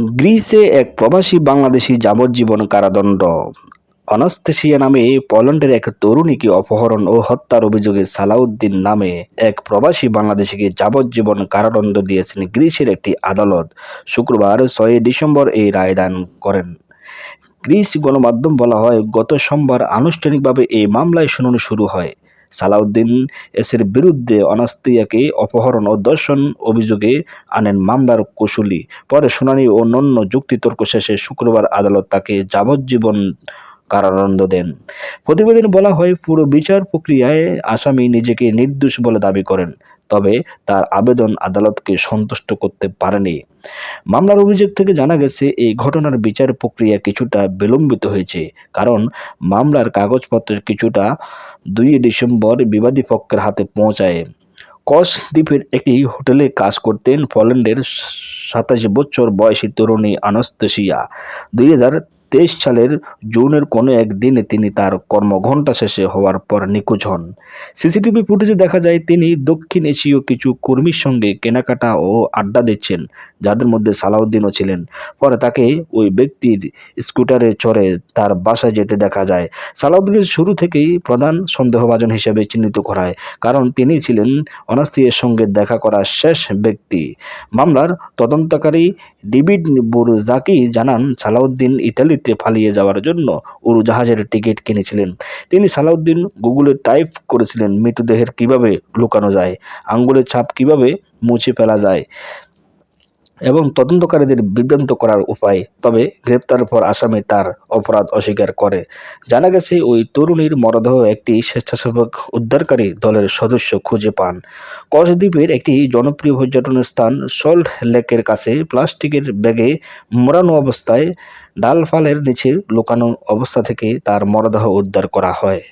গ্রিসে এক প্রবাসী বাংলাদেশি যাবজ্জীবন কারাদণ্ড। অনাস্তেশিয়া নামে পোল্যান্ডের এক তরুণীকে অপহরণ ও হত্যার অভিযোগে সালাউদ্দিন নামে এক প্রবাসী বাংলাদেশিকে যাবজ্জীবন কারাদণ্ড দিয়েছেন গ্রিসের একটি আদালত। শুক্রবার ছয়ই ডিসেম্বর এই রায় দান করেন। গ্রিস গণমাধ্যম বলা হয়, গত সোমবার আনুষ্ঠানিকভাবে এই মামলায় শুনানি শুরু হয়। সালাউদ্দিন এসের বিরুদ্ধে অনাস্তিয়াকে অপহরণ ও দর্শন অভিযোগে আনেন মামলার কুশুলি পরে শুনানি ও অন্যান্য যুক্তিতর্ক শেষে শুক্রবার আদালত তাকে যাবজ্জীবন কারাদণ্ড দেন। প্রতিবেদনে বলা হয়, পুরো বিচার প্রক্রিয়ায় আসামি নিজেকে নির্দোষ বলে দাবি করেন, তবে তার আবেদন আদালতকে সন্তুষ্ট করতে পারেনি। মামলার অভিযোগ থেকে জানা গেছে, এই ঘটনার বিচার প্রক্রিয়া কিছুটা বিলম্বিত হয়েছে, কারণ মামলার কাগজপত্রের কিছুটা দুই ডিসেম্বর বিবাদী পক্ষের হাতে পৌঁছায়। কস দ্বীপের একটি হোটেলে কাজ করতেন পোল্যান্ডের সাতাশ বছর বয়সী তরুণী আনস্তেশিয়া। দুই তেইশ সালের জুনের কোনো এক দিনে তিনি তার কর্মঘণ্টা শেষে হওয়ার পর নিখোঁজ হন। সিসিটিভি ফুটেজে দেখা যায়, তিনি দক্ষিণ এশীয় কিছু কর্মীর সঙ্গে কেনাকাটা ও আড্ডা দিচ্ছেন, যাদের মধ্যে সালাউদ্দিনও ছিলেন। পরে তাকে ওই ব্যক্তির স্কুটারে চড়ে তার বাসায় যেতে দেখা যায়। সালাউদ্দিন শুরু থেকেই প্রধান সন্দেহভাজন হিসেবে চিহ্নিত করা হয় কারণ তিনি ছিলেন অনাস্তিয়ের সঙ্গে দেখা করা শেষ ব্যক্তি। মামলার তদন্তকারী ডিভিড বুরজাকি জানান, সালাউদ্দিন ইতালিতে পালিয়ে যাওয়ার জন্য উড়োজাহাজের টিকিট কিনেছিলেন। তিনি সালাউদ্দিন গুগলে টাইপ করেছিলেন মৃতদেহের কীভাবে লুকানো যায়, আঙ্গুলের ছাপ কীভাবে মুছে ফেলা যায়। এবং তদন্তকারীদের বিভ্রান্ত করার উপায়, তবে গ্রেপ্তারের পর আসামি তার অপরাধ অস্বীকার করে। জানা গেছে, ওই তরুণীর মরদেহ একটি স্বেচ্ছাসেবক উদ্ধারকারী দলের সদস্য খুঁজে পান। কসদ্বীপের একটি জনপ্রিয় পর্যটন স্থান সল্ট লেকের কাছে প্লাস্টিকের ব্যাগে মোড়ানো অবস্থায় ডালফালের নিচে লুকানো অবস্থা থেকে তার মরদেহ উদ্ধার করা হয়।